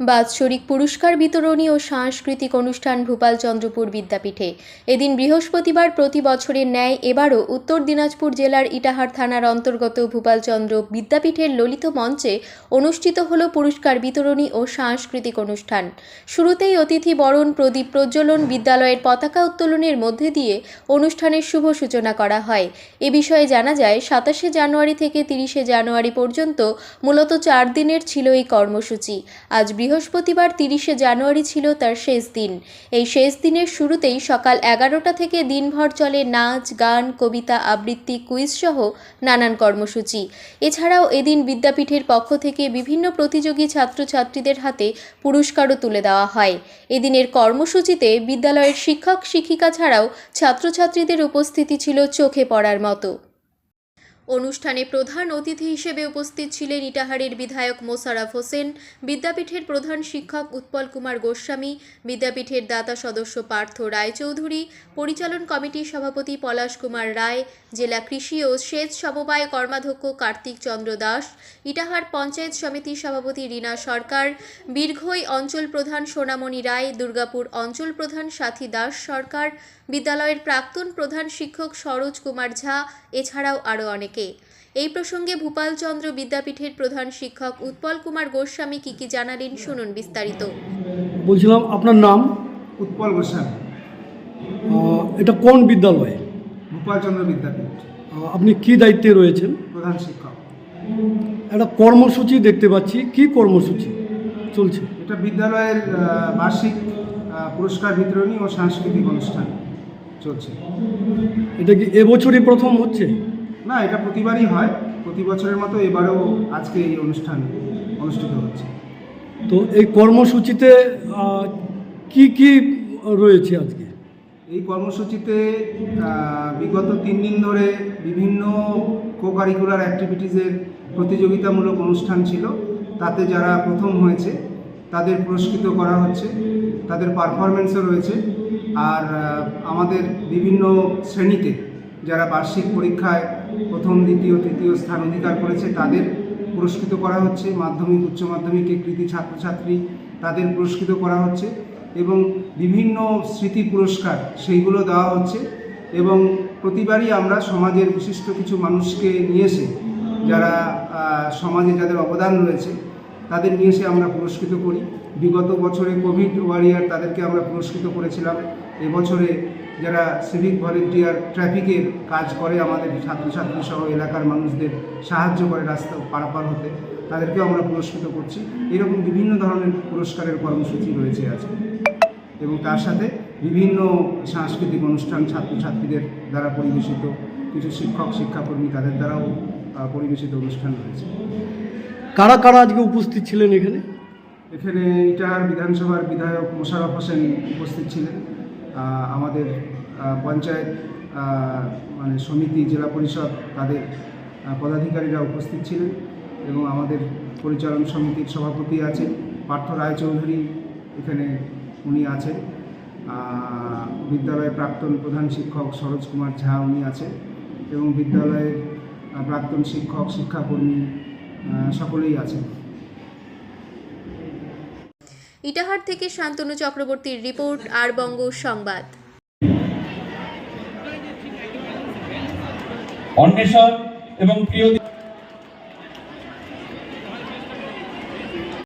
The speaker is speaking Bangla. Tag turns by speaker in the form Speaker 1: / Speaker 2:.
Speaker 1: বাৎসরিক পুরস্কার বিতরণী ও সাংস্কৃতিক অনুষ্ঠান ভূপাল চন্দ্রপুর বিদ্যাপীঠে। এদিন বৃহস্পতিবার প্রতি বছরের ন্যায় এবারও উত্তর দিনাজপুর জেলার ইটাহার থানার অন্তর্গত ভূপালচন্দ্র বিদ্যাপীঠের ললিত মঞ্চে অনুষ্ঠিত হল পুরস্কার বিতরণী ও সাংস্কৃতিক অনুষ্ঠান। শুরুতেই অতিথি বরণ, প্রদীপ প্রজ্বলন, বিদ্যালয়ের পতাকা উত্তোলনের মধ্যে দিয়ে অনুষ্ঠানের শুভ সূচনা করা হয়। এ বিষয়ে জানা যায়, সাতাশে জানুয়ারি থেকে তিরিশে জানুয়ারি পর্যন্ত মূলত চার দিনের ছিল এই কর্মসূচি। আজ বৃহস্পতিবার তিরিশে জানুয়ারি ছিল তার শেষ দিন। এই শেষ দিনের শুরুতেই সকাল এগারোটা থেকে দিনভর চলে নাচ, গান, কবিতা, আবৃত্তি, কুইজ সহ নানান কর্মসূচি। এছাড়াও এদিন বিদ্যাপীঠের পক্ষ থেকে বিভিন্ন প্রতিযোগী ছাত্রছাত্রীদের হাতে পুরস্কারও তুলে দেওয়া হয়। এদিনের কর্মসূচিতে বিদ্যালয়ের শিক্ষক শিক্ষিকা ছাড়াও ছাত্রছাত্রীদের উপস্থিতি ছিল চোখে পড়ার মতো। অনুষ্ঠানে প্রধান অতিথি হিসেবে উপস্থিত ছিলেন ইটাহারের বিধায়ক মোশাররফ হোসেন, বিদ্যাপীঠের প্রধান শিক্ষক উৎপল কুমার গোস্বামী, বিদ্যাপীঠের দাতা সদস্য পার্থ রায়চৌধুরী, পরিচালন কমিটির সভাপতি পলাশ কুমার রায়, জেলা কৃষি ও সেচ সমবায় কর্মাধ্যক্ষ কার্তিক চন্দ্র দাস, ইটাহার পঞ্চায়েত সমিতির সভাপতি রীনা সরকার, বীরঘই অঞ্চল প্রধান সোনামণি রায়, দুর্গাপুর অঞ্চল প্রধান সাথী দাস সরকার, বিদ্যালয়ের প্রাক্তন প্রধান শিক্ষক সরোজ কুমার ঝা, এছাড়াও আরও অনেকে। এই প্রসঙ্গে ভূপালচন্দ্র বিদ্যাপীঠের প্রধান শিক্ষক উৎপল কুমার গোস্বামী কি কি জানালেন শুনুন বিস্তারিত।
Speaker 2: বলছিলাম আপনার নাম?
Speaker 3: উৎপল গোস্বামী।
Speaker 2: এটা কোন বিদ্যালয়?
Speaker 3: ভূপালচন্দ্র বিদ্যাপীঠ।
Speaker 2: আপনি কি দায়িত্বে রয়েছেন?
Speaker 3: প্রধান শিক্ষক।
Speaker 2: একটা কর্মসূচি দেখতে পাচ্ছি। কি কর্মসূচি চলছে?
Speaker 3: এটা বিদ্যালয়ের বার্ষিক পুরস্কার বিতরণী ও সাংস্কৃতিক অনুষ্ঠান চলছে।
Speaker 2: এটা কি এবছরই প্রথম হচ্ছে?
Speaker 3: না এটা প্রতিবারই হয়। প্রতি বছরের মতো এবারেও আজকে এই অনুষ্ঠান অনুষ্ঠিত হচ্ছে।
Speaker 2: তো এই কর্মসূচিতে কি কি রয়েছে আজকে?
Speaker 3: এই কর্মসূচিতে বিগত তিন দিন ধরে বিভিন্ন কো কারিকুলার অ্যাক্টিভিটিসের প্রতিযোগিতামূলক অনুষ্ঠান ছিল। তাতে যারা প্রথম হয়েছে তাদের পুরস্কৃত করা হচ্ছে তাদের পারফরমেন্সও রয়েছে। আর আমাদের বিভিন্ন শ্রেণীতে যারা বার্ষিক পরীক্ষায় প্রথম, দ্বিতীয়, তৃতীয় স্থান অধিকার করেছে, তাদের পুরস্কৃত করা হচ্ছে। মাধ্যমিক, উচ্চ মাধ্যমিকে কৃতি ছাত্রছাত্রী তাদের পুরস্কৃত করা হচ্ছে এবং বিভিন্ন স্মৃতি পুরস্কার সেইগুলো দেওয়া হচ্ছে এবং প্রতিবারই আমরা সমাজের বিশিষ্ট কিছু মানুষকে নিয়ে এসে, যারা সমাজে যাদের অবদান রয়েছে, তাদের নিয়ে এসে আমরা পুরস্কৃত করি। বিগত বছরে কোভিড ওয়ারিয়ার তাদেরকে আমরা পুরস্কৃত করেছিলাম। এবছরে যারা সিভিক ভলেন্টিয়ার ট্রাফিকের কাজ করে আমাদের ছাত্রছাত্রী সহ এলাকার মানুষদের সাহায্য করে রাস্তা পারাপার হতে তাদেরকেও আমরা পুরস্কৃত করছি। এরকম বিভিন্ন ধরনের পুরস্কারের কর্মসূচি রয়েছে আজকে। এবং তার সাথে বিভিন্ন সাংস্কৃতিক অনুষ্ঠান ছাত্রছাত্রীদের দ্বারা পরিবেশিত কিছু শিক্ষক শিক্ষাকর্মী তাদের দ্বারাও পরিবেশিত অনুষ্ঠান রয়েছে।
Speaker 2: কারা কারা আজকে উপস্থিত ছিলেন এখানে?
Speaker 3: এখানে ইটাহার বিধানসভার বিধায়ক মোশাররফ হোসেন উপস্থিত ছিলেন। আমাদের পঞ্চায়েত মানে সমিতি, জেলা পরিষদ, তাদের পদাধিকারীরা উপস্থিত ছিলেন এবং আমাদের পরিচালন সমিতির সভাপতি আছেন পার্থ রায়চৌধুরী এখানে উনি আছেন। বিদ্যালয়ের প্রাক্তন প্রধান শিক্ষক সরোজ কুমার ঝা উনি আছেন এবং বিদ্যালয়ের প্রাক্তন শিক্ষক, শিক্ষাকর্মী সকলেই আছেন।
Speaker 1: ইটাহার থেকে শান্তনু চক্রবর্তীর রিপোর্ট আর বঙ্গ সংবাদ।
Speaker 4: অন্বেষণ এবং প্রিয়